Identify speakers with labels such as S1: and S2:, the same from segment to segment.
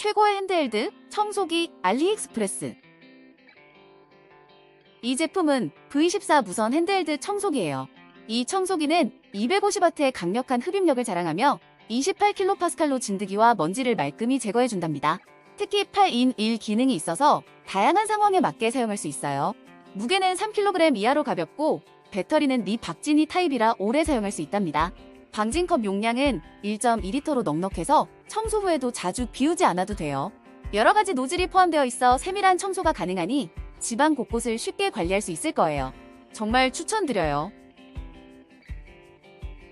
S1: 최고의 핸드헬드 청소기 알리익스프레스. 이 제품은 V14 무선 핸드헬드 청소기예요. 이 청소기는 250W의 강력한 흡입력을 자랑하며 28kPa로 진드기와 먼지를 말끔히 제거해 준답니다. 특히 8인 1 기능이 있어서 다양한 상황에 맞게 사용할 수 있어요. 무게는 3kg 이하로 가볍고 배터리는 리 박진이 타입이라 오래 사용할 수 있답니다. 방진컵 용량은 1.2리터로 넉넉해서 청소 후에도 자주 비우지 않아도 돼요. 여러 가지 노즐이 포함되어 있어 세밀한 청소가 가능하니 집안 곳곳을 쉽게 관리할 수 있을 거예요. 정말 추천드려요.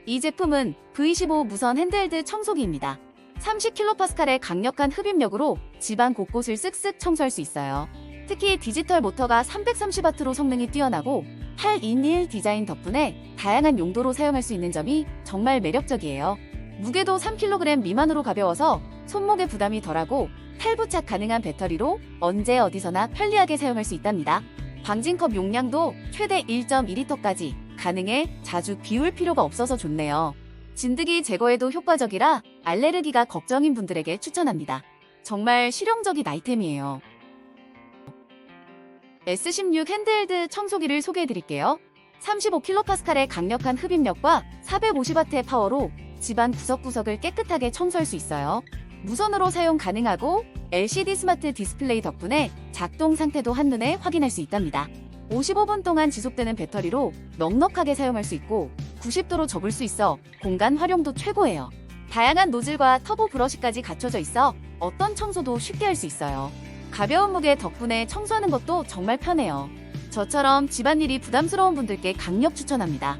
S1: 이 제품은 V15 무선 핸드헬드 청소기입니다. 30kPa의 강력한 흡입력으로 집안 곳곳을 쓱쓱 청소할 수 있어요. 특히 디지털 모터가 330W로 성능이 뛰어나고 821 디자인 덕분에 다양한 용도로 사용할 수 있는 점이 정말 매력적이에요. 무게도 3kg 미만으로 가벼워서 손목에 부담이 덜하고 탈부착 가능한 배터리로 언제 어디서나 편리하게 사용할 수 있답니다. 방진컵 용량도 최대 1.2리터까지 가능해 자주 비울 필요가 없어서 좋네요. 진드기 제거에도 효과적이라 알레르기가 걱정인 분들에게 추천합니다. 정말 실용적인 아이템이에요. S16 핸드헬드 청소기를 소개해 드릴게요. 35kPa의 강력한 흡입력과 450W의 파워로 집안 구석구석을 깨끗하게 청소할 수 있어요. 무선으로 사용 가능하고 LCD 스마트 디스플레이 덕분에 작동 상태도 한눈에 확인할 수 있답니다. 55분 동안 지속되는 배터리로 넉넉하게 사용할 수 있고 90도로 접을 수 있어 공간 활용도 최고예요. 다양한 노즐과 터보 브러쉬까지 갖춰져 있어 어떤 청소도 쉽게 할 수 있어요. 가벼운 무게 덕분에 청소하는 것도 정말 편해요. 저처럼 집안일이 부담스러운 분들께 강력 추천합니다.